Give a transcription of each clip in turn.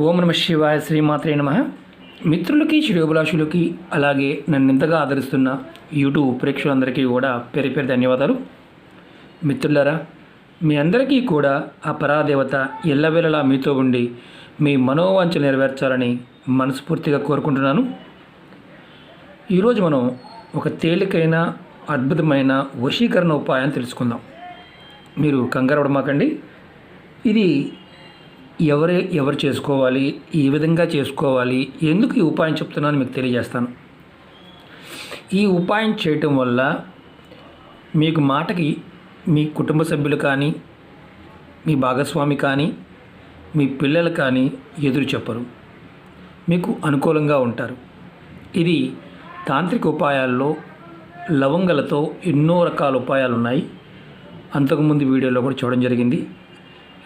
ఓం నమ శివాయ శ్రీమాత్రే నమ. మిత్రులకి శ్రేయోభిలాషులకి అలాగే నన్ను ఇంతగా ఆదరిస్తున్న యూట్యూబ్ ప్రేక్షకులందరికీ కూడా పేరు పేరు ధన్యవాదాలు. మిత్రులారా మీ అందరికీ కూడా ఆ పరాదేవత ఎల్లవేళలా మీతో ఉండి మీ మనోవాంఛ నెరవేర్చాలని మనస్ఫూర్తిగా కోరుకుంటున్నాను. ఈరోజు మనం ఒక తేలికైన అద్భుతమైన వశీకరణ ఉపాయాన్ని తెలుసుకుందాం. మీరు కంగారు పడమాకండి. ఇది ఎవరు ఎవరు చేసుకోవాలి ఏ విధంగా చేసుకోవాలి ఎందుకు ఈ ఉపాయం చెప్తున్నాను మీకు తెలియజేస్తాను. ఈ ఉపాయం చేయటం వల్ల మీకు మాటకి మీ కుటుంబ సభ్యులు కానీ మీ భాగస్వామి కానీ మీ పిల్లలు కానీ ఎదురు చెప్పరు. మీకు అనుకూలంగా ఉంటారు. ఇది తాంత్రిక ఉపాయాల్లో లవంగలతో ఎన్నో రకాల ఉపాయాలు ఉన్నాయి అంతకుముందు వీడియోలో కూడా చూడడం జరిగింది.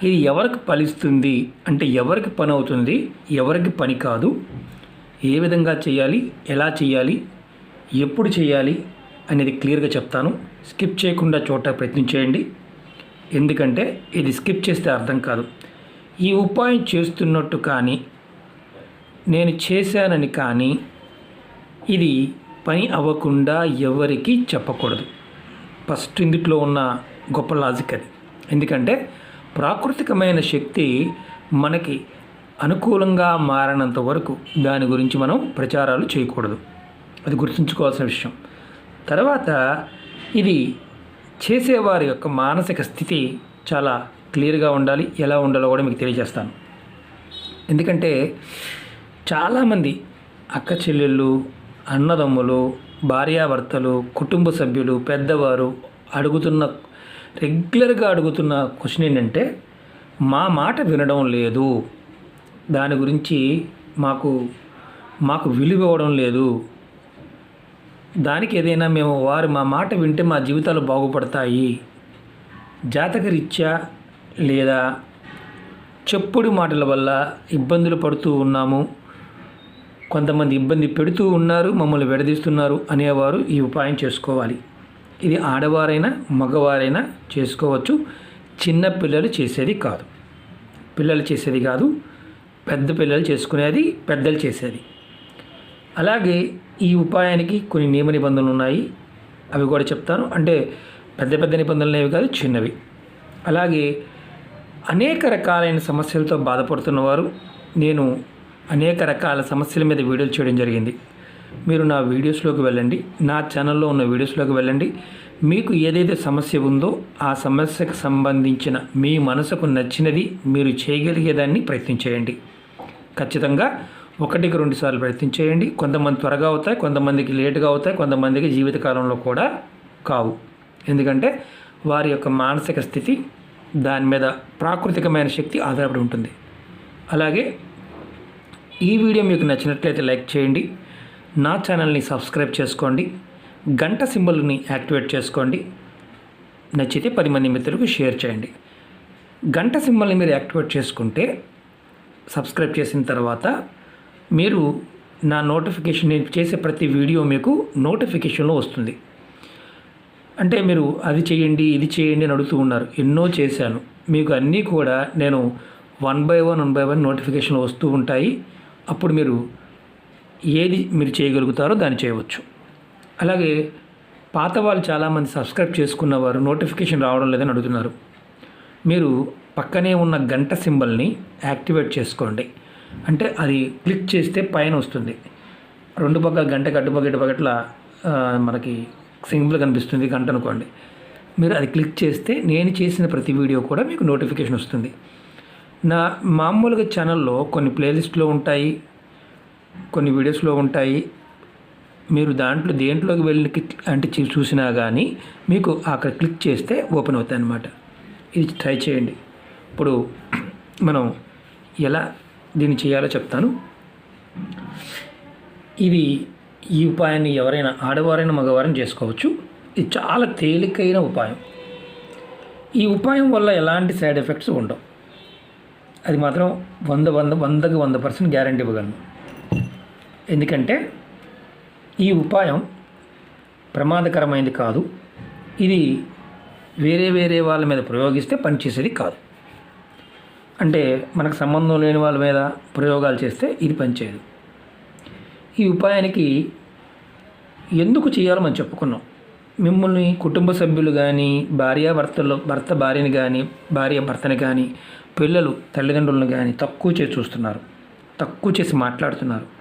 ఇది ఎవరికి ఫలిస్తుంది అంటే ఎవరికి పని అవుతుంది ఎవరికి పని కాదు? ఏ విధంగా చేయాలి? ఎలా చేయాలి? ఎప్పుడు చేయాలి? అనేది క్లియర్గా చెప్తాను. స్కిప్ చేయకుండా చోట ప్రయత్నం చేయండి ఎందుకంటే ఇది స్కిప్ చేస్తే అర్థం కాదు. ఈ ఉపాయం చేస్తున్నట్టు కానీ నేను చేశానని కానీ ఇది పని అవ్వకుండా ఎవరికి చెప్పకూడదు. ఫస్ట్ ఇందుట్లో ఉన్న గొప్ప లాజిక్ అది. ఎందుకంటే ప్రాకృతికమైన శక్తి మనకి అనుకూలంగా మారినంత వరకు దాని గురించి మనం ప్రచారాలు చేయకూడదు. అది గుర్తుంచుకోవాల్సిన విషయం. తర్వాత ఇది చేసేవారి యొక్క మానసిక స్థితి చాలా క్లియర్గా ఉండాలి. ఎలా ఉండాలో కూడా మీకు తెలియజేస్తాను. ఎందుకంటే చాలామంది అక్క చెల్లెళ్ళు అన్నదమ్ములు భార్యాభర్తలు కుటుంబ సభ్యులు పెద్దవారు అడుగుతున్న రెగ్యులర్గా అడుగుతున్న క్వశ్చన్ ఏంటంటే మా మాట వినడం లేదు. దాని గురించి మాకు మాకు విలువ ఇవ్వడం లేదు. దానికి ఏదైనా మేము వారు మా మాట వింటే మా జీవితాలు బాగుపడతాయి. జాతకరీత్యా లేదా చెప్పుడు మాటల వల్ల ఇబ్బందులు పడుతూ ఉన్నాము. కొంతమంది ఇబ్బంది పెడుతూ ఉన్నారు మమ్మల్ని విడదీస్తున్నారు అనేవారు ఈ ఉపాయం చేసుకోవాలి. ఇది ఆడవారైనా మగవారైనా చేసుకోవచ్చు. చిన్న పిల్లలు చేసేది కాదు. పిల్లలు చేసేది కాదు. పెద్ద పిల్లలు చేసుకునేది పెద్దలు చేసేది. అలాగే ఈ ఉపాయానికి కొన్ని నియమ నిబంధనలు ఉన్నాయి. అవి కూడా చెప్తాను. అంటే పెద్ద పెద్ద నిబంధనలు అనేవి కాదు చిన్నవి. అలాగే అనేక రకాలైన సమస్యలతో బాధపడుతున్నవారు నేను అనేక రకాల సమస్యల మీద వీడియోలు చేయడం జరిగింది. మీరు నా వీడియోస్లోకి వెళ్ళండి. నా ఛానల్లో ఉన్న వీడియోస్లోకి వెళ్ళండి. మీకు ఏదైతే సమస్య ఉందో ఆ సమస్యకు సంబంధించిన మీ మనసుకు నచ్చినది మీరు చేయగలిగేదాన్ని ప్రయత్నం చేయండి. ఖచ్చితంగా ఒకటికి రెండు సార్లు ప్రయత్నం చేయండి. కొంతమంది త్వరగా అవుతాయి కొంతమందికి లేటుగా అవుతాయి కొంతమందికి జీవితకాలంలో కూడా కావు. ఎందుకంటే వారి యొక్క మానసిక స్థితి దాని మీద ప్రాకృతికమైన శక్తి ఆధారపడి ఉంటుంది. అలాగే ఈ వీడియో మీకు నచ్చినట్లయితే లైక్ చేయండి. నా ఛానల్ని సబ్స్క్రైబ్ చేసుకోండి గంట సింబల్ని యాక్టివేట్ చేసుకోండి నచ్చితే పది మంది మిత్రులకు షేర్ చేయండి. గంట సింబల్ని మీరు యాక్టివేట్ చేసుకుంటే సబ్స్క్రైబ్ చేసిన తర్వాత మీరు నా నోటిఫికేషన్ నేను చేసే ప్రతి వీడియో మీకు నోటిఫికేషన్లో వస్తుంది. అంటే మీరు అది చేయండి ఇది చేయండి అని అడుగుతూ ఉన్నారు. ఎన్నో చేశాను. మీకు అన్నీ కూడా నేను one by one one by one నోటిఫికేషన్లు వస్తూ ఉంటాయి. అప్పుడు మీరు ఏది మీరు చేయగలుగుతారో దాన్ని చేయవచ్చు. అలాగే పాత వాళ్ళు చాలామంది సబ్స్క్రైబ్ చేసుకున్నవారు నోటిఫికేషన్ రావడం లేదని అడుగుతున్నారు. మీరు పక్కనే ఉన్న గంట సింబల్ని యాక్టివేట్ చేసుకోండి. అంటే అది క్లిక్ చేస్తే పైన వస్తుంది. రెండు పక్కల గంట అటుపక్క ఇటు మనకి సింబల్ కనిపిస్తుంది గంట అనుకోండి. మీరు అది క్లిక్ చేస్తే నేను చేసిన ప్రతి వీడియో కూడా మీకు నోటిఫికేషన్ వస్తుంది. నా మామూలుగా ఛానల్లో కొన్ని ప్లేలిస్ట్లో ఉంటాయి. కొన్ని వీడియోస్లో ఉంటాయి. మీరు దాంట్లో దేంట్లోకి వెళ్ళి అంటే చూసినా కానీ మీకు అక్కడ క్లిక్ చేస్తే ఓపెన్ అవుతాయి అన్నమాట. ఇది ట్రై చేయండి. ఇప్పుడు మనం ఎలా దీన్ని చేయాలో చెప్తాను. ఇది ఈ ఉపాయాన్ని ఎవరైనా ఆడవారైనా మగవారైనా చేసుకోవచ్చు. ఇది చాలా తేలికైన ఉపాయం. ఈ ఉపాయం వల్ల ఎలాంటి సైడ్ ఎఫెక్ట్స్ ఉండవు. అది మాత్రం వంద వంద వందకి వంద పర్సెంట్ గ్యారంటీ ఇవ్వగలను. ఎందుకంటే ఈ ఉపాయం ప్రమాదకరమైనది కాదు. ఇది వేరే వేరే వాళ్ళ మీద ప్రయోగిస్తే పనిచేసేది కాదు. అంటే మనకు సంబంధం లేని వాళ్ళ మీద ప్రయోగాలు చేస్తే ఇది పనిచేయదు ఈ ఉపాయానికి ఎందుకు చేయాలో మనం చెప్పుకున్నాం. మిమ్మల్ని కుటుంబ సభ్యులు కానీ భార్య భర్త భార్యని కానీ భార్య భర్తని కానీ పిల్లలు తల్లిదండ్రులను కానీ తక్కువ చేసి చూస్తున్నారు. తక్కువ చేసి మాట్లాడుతున్నారు.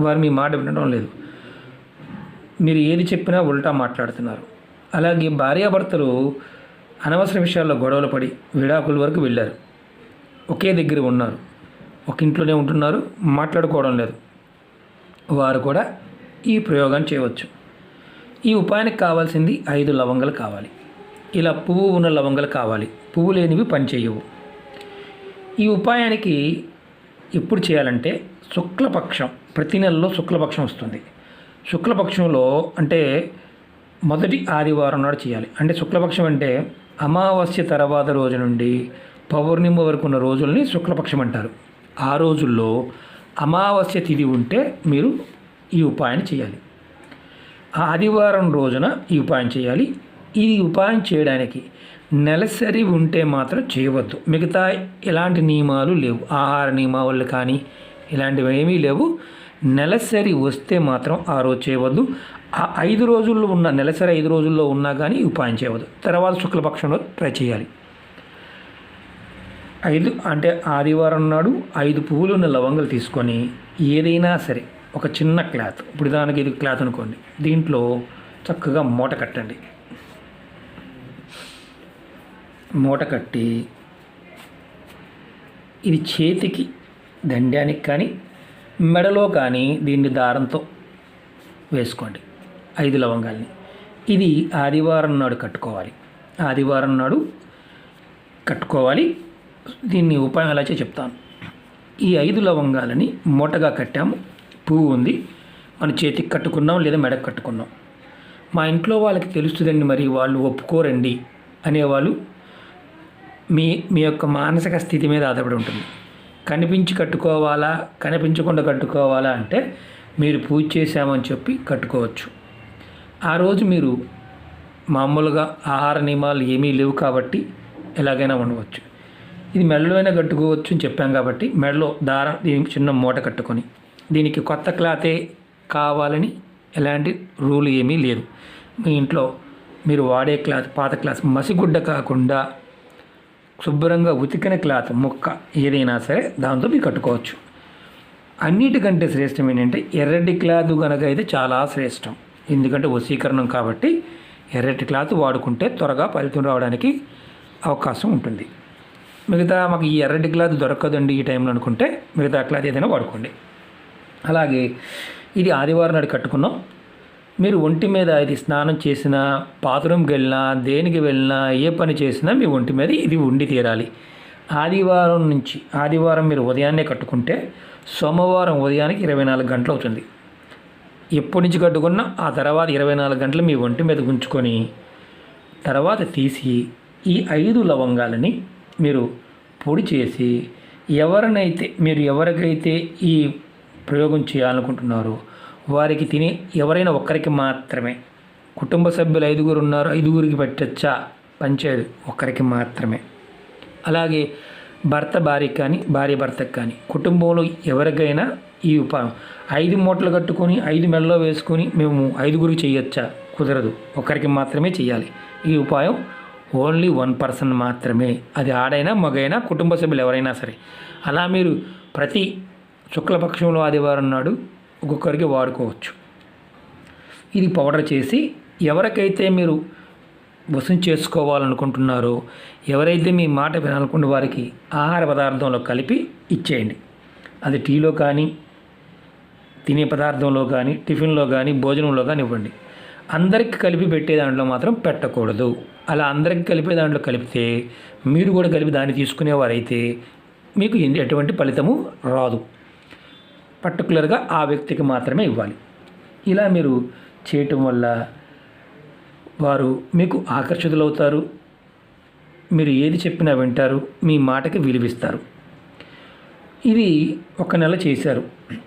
వారు మీ మాట వినడం లేదు. మీరు ఏది చెప్పినా ఉల్టా మాట్లాడుతున్నారు. అలాగే భార్యాభర్తలు అనవసర విషయాల్లో గొడవలు పడి విడాకుల వరకు వెళ్ళారు. ఒకే దగ్గర ఉన్నారు. ఒక ఇంట్లోనే ఉంటున్నారు. మాట్లాడుకోవడం లేదు. వారు కూడా ఈ ప్రయోగాన్ని చేయవచ్చు. ఈ ఉపాయానికి కావాల్సింది ఐదు లవంగాలు కావాలి. ఇలా పువ్వు ఉన్న లవంగాలు కావాలి. పువ్వు లేనివి పనిచేయవు ఈ ఉపాయానికి ఎప్పుడు చేయాలంటే శుక్లపక్షం ప్రతి నెలలో శుక్లపక్షం వస్తుంది. శుక్లపక్షంలో అంటే మొదటి ఆదివారం నాడు చేయాలి. అంటే శుక్లపక్షం అంటే అమావాస్య తర్వాత రోజు నుండి పౌర్ణిమ వరకు ఉన్న రోజుల్ని శుక్లపక్షం అంటారు. ఆ రోజుల్లో అమావాస్య తిథి ఉంటే మీరు ఈ ఉపాయాన్ని చేయాలి. ఆదివారం రోజున ఈ ఉపాయం చేయాలి. ఈ ఉపాయం చేయడానికి నెలసరి ఉంటే మాత్రం చేయవద్దు. మిగతా ఎలాంటి నియమాలు లేవు. ఆహార నియమావళి కానీ ఇలాంటివి ఏమీ లేవు. నెలసరి వస్తే మాత్రం ఆ రోజు చేయవద్దు. ఆ ఐదు రోజుల్లో ఉన్న నెలసరి ఐదు రోజుల్లో ఉన్నా కానీ ఉపాయం చేయవద్దు. తర్వాత శుక్లపక్షంలో ట్రై చేయాలి. ఐదు అంటే ఆదివారం నాడు ఐదు పువ్వులు ఉన్న లవంగలు తీసుకొని ఏదైనా సరే ఒక చిన్న క్లాత్ ఇప్పుడు దానికి ఇది క్లాత్ అనుకోండి. దీంట్లో చక్కగా మూట కట్టండి. మూట కట్టి ఇది చేతికి దండానికి కానీ మెడలో కానీ దీన్ని దారంతో వేసుకోండి. ఐదు లవంగాల్ని. ఇది ఆదివారం నాడు కట్టుకోవాలి. ఆదివారం నాడు కట్టుకోవాలి. దీన్ని ఉపాయం ఎలా చెప్తాను. ఈ ఐదు లవంగాలని మూటగా కట్టాము. పువ్వు ఉంది. మన చేతికి కట్టుకున్నాం లేదా మెడకు కట్టుకున్నాం. మా ఇంట్లో వాళ్ళకి తెలుస్తుందండి మరి వాళ్ళు ఒప్పుకోరండి అనేవాళ్ళు మీ మీ యొక్క మానసిక స్థితి మీద ఆధారపడి ఉంటుంది. కనిపించి కట్టుకోవాలా కనిపించకుండా కట్టుకోవాలా అంటే మీరు పూజ చేశామని చెప్పి కట్టుకోవచ్చు. ఆ రోజు మీరు మామూలుగా ఆహార నియమాలు ఏమీ లేవు కాబట్టి ఎలాగైనా ఉండవచ్చు. ఇది మెడలో అయినా కట్టుకోవచ్చు అని చెప్పాం కాబట్టి మెడలో దారం దీనికి చిన్న మూట కట్టుకొని దీనికి కొత్త క్లాతే కావాలని ఎలాంటి రూల్ ఏమీ లేదు. మీ ఇంట్లో మీరు వాడే క్లాత్ పాత క్లాత్ మసిగుడ్డ కాకుండా శుభ్రంగా ఉతికిన క్లాత్ ముక్క ఏదైనా సరే దాంతో మీరు కట్టుకోవచ్చు. అన్నిటికంటే శ్రేష్టం ఏంటంటే ఎర్రటి క్లాత్ కనుక అయితే చాలా శ్రేష్టం. ఎందుకంటే వశీకరణం కాబట్టి ఎర్రటి క్లాత్ వాడుకుంటే త్వరగా ఫలితం రావడానికి అవకాశం ఉంటుంది. మిగతా మాకు ఈ ఎర్రటి క్లాత్ దొరకదండి ఈ టైంలో అనుకుంటే మిగతా క్లాత్ ఏదైనా వాడుకోండి. అలాగే ఇది ఆదివారం నాడు కట్టుకున్నాం. మీరు ఒంటి మీద ఇది స్నానం చేసినా బాత్రూమ్కి వెళ్ళినా దేనికి వెళ్ళినా ఏ పని చేసినా మీ ఒంటి మీద ఇది ఉండి తీరాలి. ఆదివారం నుంచి ఆదివారం మీరు ఉదయాన్నే కట్టుకుంటే సోమవారం ఉదయానికి ఇరవై నాలుగు గంటలు అవుతుంది. ఎప్పటి నుంచి కట్టుకున్నా ఆ తర్వాత ఇరవై నాలుగు గంటలు మీ ఒంటి మీద ఉంచుకొని తర్వాత తీసి ఈ ఐదు లవంగాలని మీరు పొడి చేసి ఎవరినైతే మీరు ఎవరికైతే ఈ ప్రయోగం చేయాలనుకుంటున్నారో వారికి తిని ఎవరైనా ఒక్కరికి మాత్రమే. కుటుంబ సభ్యులు ఐదుగురు ఉన్నారు ఐదుగురికి పెట్టచ్చా? పంచేది ఒక్కరికి మాత్రమే. అలాగే భర్త భార్యకి కానీ భార్య భర్తకి కానీ కుటుంబంలో ఎవరికైనా ఈ ఉపాయం ఐదు మూటలు కట్టుకొని ఐదు మెడలో వేసుకొని మేము ఐదుగురికి చేయొచ్చా కుదరదు ఒకరికి మాత్రమే చేయాలి ఈ ఉపాయం ఓన్లీ వన్ పర్సన్ మాత్రమే. అది ఆడైనా మగైనా కుటుంబ సభ్యులు ఎవరైనా సరే. అలా మీరు ప్రతి శుక్లపక్షంలో ఆదివారం నాడు ఒక్కొక్కరికి వాడుకోవచ్చు. ఇది పౌడర్ చేసి ఎవరికైతే మీరు వసం చేసుకోవాలనుకుంటున్నారో ఎవరైతే మీ మాట వినాలనుకున్న వారికి ఆహార పదార్థంలో కలిపి ఇచ్చేయండి. అది టీలో కానీ తినే పదార్థంలో కానీ టిఫిన్లో కానీ భోజనంలో కానీ ఇవ్వండి. అందరికి కలిపి పెట్టే దాంట్లో మాత్రం పెట్టకూడదు. అలా అందరికి కలిపే దాంట్లో కలిపితే మీరు కూడా కలిపి దాన్ని తీసుకునేవారైతే మీకు ఎటువంటి ఫలితము రాదు. పర్టికులర్గా ఆ వ్యక్తికి మాత్రమే ఇవ్వాలి. ఇలా మీరు చేయటం వల్ల వారు మీకు ఆకర్షితులవుతారు. మీరు ఏది చెప్పినా వింటారు. మీ మాటకి విలువిస్తారు. ఇది ఒక నెల చేశారు.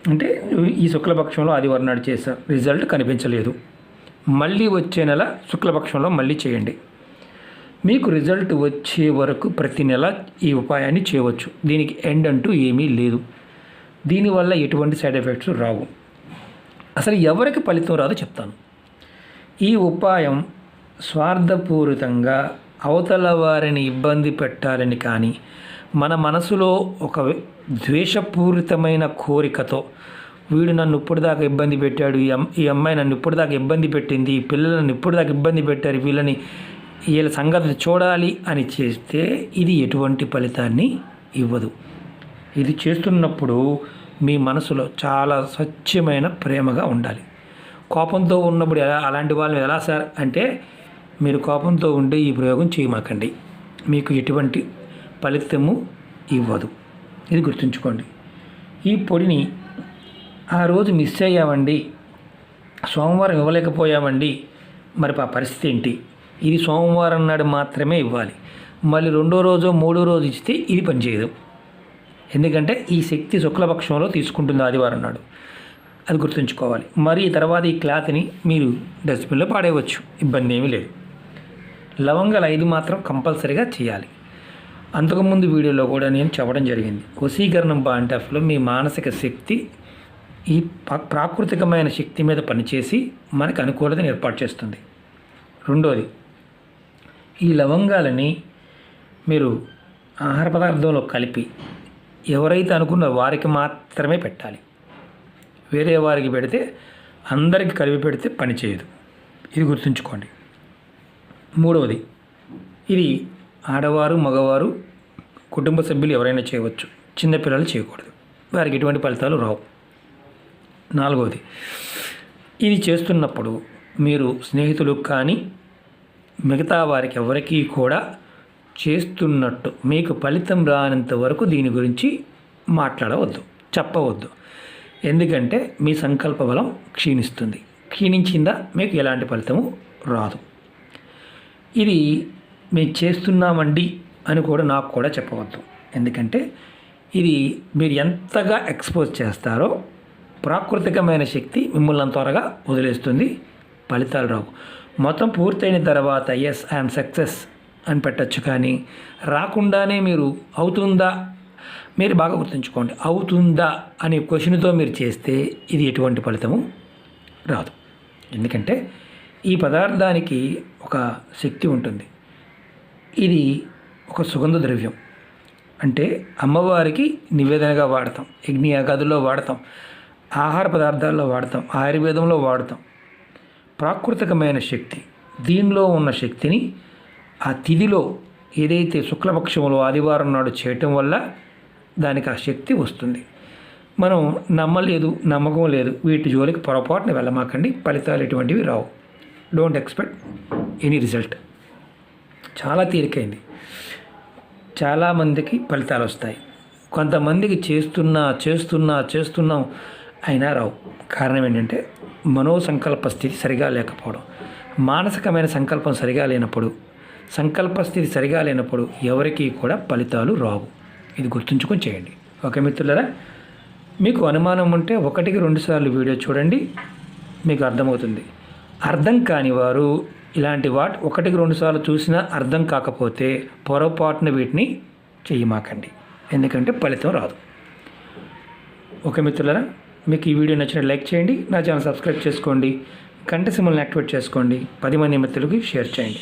అంటే ఈ శుక్లపక్షంలో ఆదివారం నాడు చేశారు. రిజల్ట్ కనిపించలేదు. మళ్ళీ వచ్చే నెల శుక్లపక్షంలో మళ్ళీ చేయండి. మీకు రిజల్ట్ వచ్చే వరకు ప్రతి నెల ఈ ఉపాయాన్ని చేయవచ్చు. దీనికి ఎండ్ అంటూ ఏమీ లేదు. దీనివల్ల ఎటువంటి సైడ్ ఎఫెక్ట్స్ రావు. అసలు ఎవరికి ఫలితం రాదో చెప్తాను. ఈ ఉపాయం స్వార్థపూరితంగా అవతల వారిని ఇబ్బంది పెట్టాలని కానీ మన మనసులో ఒక ద్వేషపూరితమైన కోరికతో వీడు నన్ను ఇప్పటిదాకా ఇబ్బంది పెట్టాడు ఈ ఈ అమ్మాయి నన్ను ఇప్పటిదాకా ఇబ్బంది పెట్టింది ఈ పిల్లలు నన్ను ఇప్పటిదాకా ఇబ్బంది పెట్టారు వీళ్ళని వీళ్ళ సంగతి చూడాలి అని చేస్తే ఇది ఎటువంటి ఫలితాన్ని ఇవ్వదు. ఇది చేస్తున్నప్పుడు మీ మనసులో చాలా స్వచ్ఛమైన ప్రేమగా ఉండాలి. కోపంతో ఉన్నప్పుడు ఎలా అలాంటి వాళ్ళని ఎలా సార్ అంటే మీరు కోపంతో ఉండే ఈ ప్రయోగం చేయమాకండి. మీకు ఎటువంటి ఫలితము ఇవ్వదు. ఇది గుర్తుంచుకోండి. ఈ పొడిని ఆ రోజు మిస్ అయ్యామండి. సోమవారం ఇవ్వలేకపోయామండి. మరి ఆ పరిస్థితి ఏంటి? ఇది సోమవారం నాడు మాత్రమే ఇవ్వాలి. మళ్ళీ రెండో రోజు మూడో రోజు ఇస్తే ఇది పనిచేయదు ఎందుకంటే ఈ శక్తి శుక్లపక్షంలో తీసుకుంటుంది ఆదివారం నాడు. అది గుర్తుంచుకోవాలి. మరి తర్వాత ఈ క్లాత్ని మీరు డస్ట్బిన్లో పాడేయవచ్చు. ఇబ్బంది ఏమీ లేదు. లవంగాలు ఐదు మాత్రం కంపల్సరీగా చేయాలి. అంతకుముందు వీడియోలో కూడా నేను చెప్పడం జరిగింది. వశీకరణం బాంటాఫ్లో మీ మానసిక శక్తి ఈ పా- ప్రాకృతికమైన శక్తి మీద పనిచేసి మనకు అనుకూలతను ఏర్పాటు చేస్తుంది. రెండోది ఈ లవంగాలని మీరు ఆహార పదార్థంలో కలిపి ఎవరైతే అనుకున్నారో వారికి మాత్రమే పెట్టాలి. వేరే వారికి పెడితే అందరికి కలిపి పెడితే పనిచేయదు ఇది గుర్తుంచుకోండి. మూడవది ఇది ఆడవారు మగవారు కుటుంబ సభ్యులు ఎవరైనా చేయవచ్చు. చిన్నపిల్లలు చేయకూడదు. వారికి ఎటువంటి ఫలితాలు రావు. నాలుగవది ఇది చేస్తున్నప్పుడు మీరు స్నేహితులకు కానీ మిగతా వారికి ఎవరికీ కూడా చేస్తున్నట్టు. మీకు ఫలితం రానంత వరకు దీని గురించి మాట్లాడవద్దు చెప్పవద్దు. ఎందుకంటే మీ సంకల్ప బలం క్షీణిస్తుంది. క్షీణించిందా మీకు ఎలాంటి ఫలితము రాదు. ఇది మేము చేస్తున్నామండి అని కూడా నాకు కూడా చెప్పవద్దు. ఎందుకంటే ఇది మీరు ఎంతగా ఎక్స్పోజ్ చేస్తారో ప్రాకృతికమైన శక్తి మిమ్మల్ని త్వరగా వదిలేస్తుంది. ఫలితాలు రావు. మొత్తం పూర్తయిన తర్వాత ఎస్ ఐఎమ్ సక్సెస్ అని పెట్టచ్చు కానీ రాకుండానే మీరు అవుతుందా? మీరు బాగా గుర్తుంచుకోండి. అవుతుందా అనే క్వశ్చన్తో మీరు చేస్తే ఇది ఎటువంటి ఫలితము రాదు. ఎందుకంటే ఈ పదార్థానికి ఒక శక్తి ఉంటుంది. ఇది ఒక సుగంధ ద్రవ్యం. అంటే అమ్మవారికి నివేదనగా వాడతాం. యజ్ఞయాగాదుల్లో వాడతాం. ఆహార పదార్థాల్లో వాడతాం. ఆయుర్వేదంలో వాడతాం. ప్రాకృతికమైన శక్తి దీనిలో ఉన్న శక్తిని ఆ తిథిలో ఏదైతే శుక్లపక్షంలో ఆదివారం నాడు చేయటం వల్ల దానికి ఆ శక్తి వస్తుంది. మనం నమ్మలేదు నమ్మకం లేదు వీటి జోలికి పొరపాటున వెళ్ళమాకండి ఫలితాలు ఎటువంటివి రావు. డోంట్ ఎక్స్పెక్ట్ ఎనీ రిజల్ట్ చాలా తేలికైంది. చాలామందికి ఫలితాలు వస్తాయి. కొంతమందికి చేస్తున్నా చేస్తున్నా చేస్తున్నాం అయినా రావు. కారణం ఏంటంటే మనోసంకల్ప స్థితి సరిగా లేకపోవడం. మానసికమైన సంకల్పం సరిగా లేనప్పుడు సంకల్ప స్థితి సరిగా లేనప్పుడు ఎవరికీ కూడా ఫలితాలు రావు. ఇది గుర్తుంచుకొని చేయండి. ఓకే మిత్రులరా మీకు అనుమానం ఉంటే ఒకటికి రెండు సార్లు వీడియో చూడండి మీకు అర్థమవుతుంది. అర్థం కాని వారు ఇలాంటి వాట్ ఒకటికి రెండు సార్లు చూసినా అర్థం కాకపోతే పొరపాటున వీటిని చేయమాకండి ఎందుకంటే ఫలితం రాదు. ఓకే మిత్రులరా మీకు ఈ వీడియో నచ్చిన లైక్ చేయండి నా ఛానల్ సబ్స్క్రైబ్ చేసుకోండి కంటి సింబల్ని యాక్టివేట్ చేసుకోండి పది మంది మిత్రులకి షేర్ చేయండి.